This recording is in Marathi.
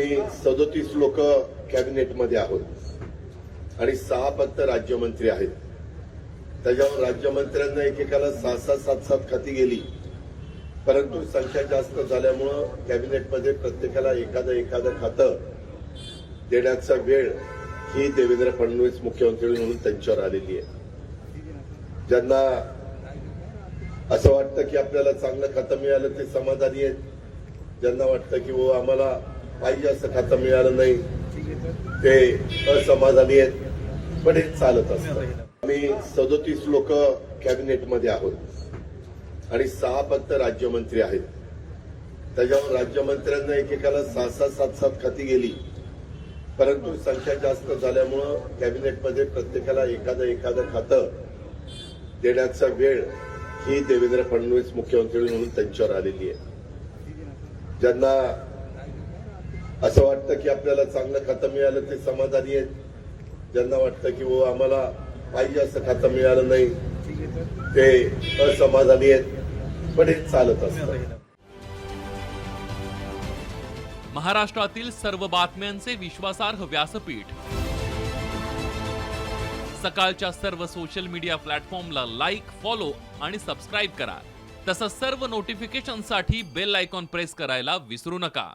आम्ही सदोतीस लोक कॅबिनेटमध्ये आहोत. आणि सहा फक्त राज्यमंत्री आहेत. त्याच्यावर राज्यमंत्र्यांना एकेकाला सहा सात सात सात खाती गेली. परंतु संख्या जास्त झाल्यामुळं कॅबिनेटमध्ये प्रत्येकाला एखादं एखादं खातं देण्याचा वेळ ही देवेंद्र फडणवीस मुख्यमंत्री म्हणून त्यांच्यावर आलेली आहे. ज्यांना असं वाटतं की आपल्याला चांगलं खातं मिळालं ते समाधानी आहेत. ज्यांना वाटतं की वो आम्हाला पाहिजे असं खातं मिळालं नाही. ते असमाधानी आहेत पण हे चालत असतं. आम्ही सदोतीस लोक कॅबिनेटमध्ये आहोत. आणि सहा फक्त राज्यमंत्री आहेत. त्याच्यावर राज्यमंत्र्यांना एकेकाला सहा सात सात सात खाती गेली. परंतु संख्या जास्त झाल्यामुळं कॅबिनेटमध्ये प्रत्येकाला एखादं एखादं खातं देण्याचा वेळ ही देवेंद्र फडणवीस मुख्यमंत्री म्हणून त्यांच्यावर आलेली आहे. ज्यांना असं वाटतं की आपल्याला चांगलं खातं मिळालं ते समाधानी आहेत. ज्यांना वाटतं की हो, आम्हाला पाहिजे असं खातं मिळालं नाही ते असमाधानी आहेत. पण हे चालत असतं. महाराष्ट्रातील सर्व बातम्यांचे विश्वासार्ह व्यासपीठ. सकाळच्या सर्व सोशल मीडिया प्लॅटफॉर्मला लाईक फॉलो आणि सबस्क्राईब करा. तसंच सर्व नोटिफिकेशनसाठी बेल आयकॉन प्रेस करायला विसरू नका.